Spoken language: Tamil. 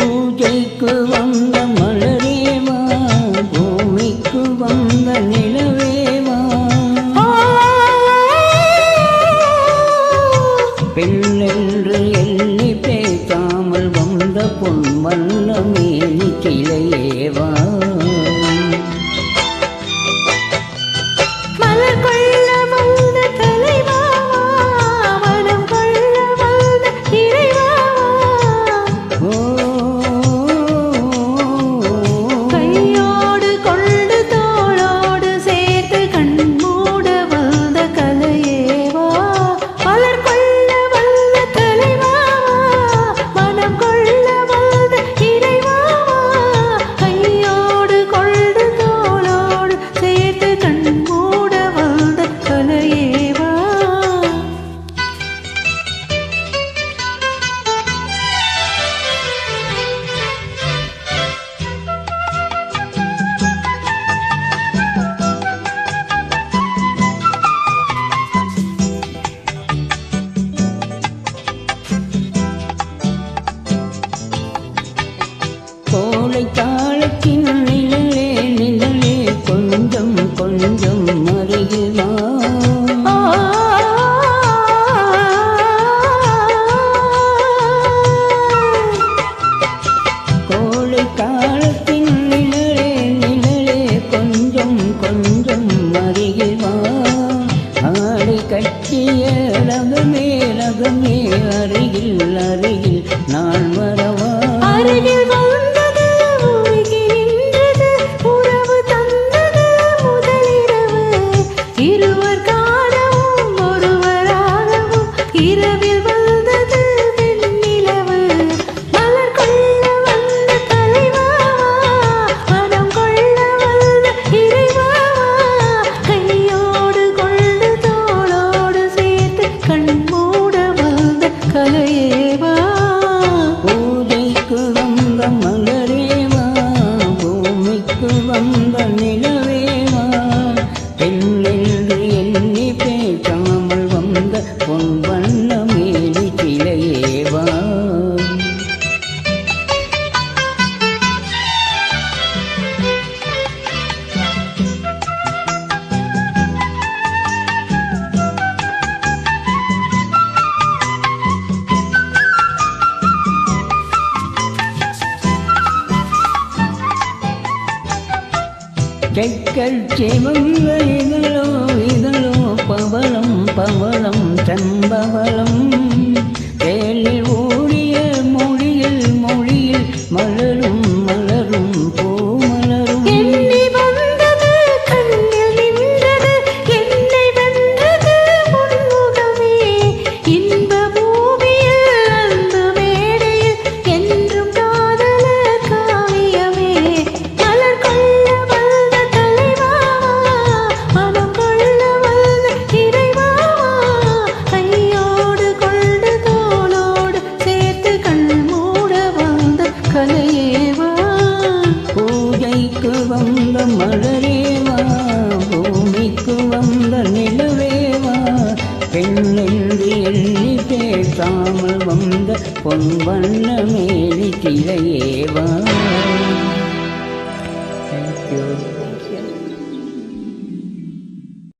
பூஜைக்கு வந்த மலரேவா பூமிக்கு வந்த நிலவேவா பெண்ணென்று எண்ணி பேசாமல் வந்த பொன் மன்ன மேலி கிளையேவா? பேசிய ரகமே ரகமே அருகில் அருகில் நான் வரவா அருகில் இருவர் காணவும் ஒருவராகவும் இரு தெக்கல் செவங்க இதழோ இதழோ பவளம் பவளம் செம்பவளம். பொன் வண்ண மேலி திரையேவா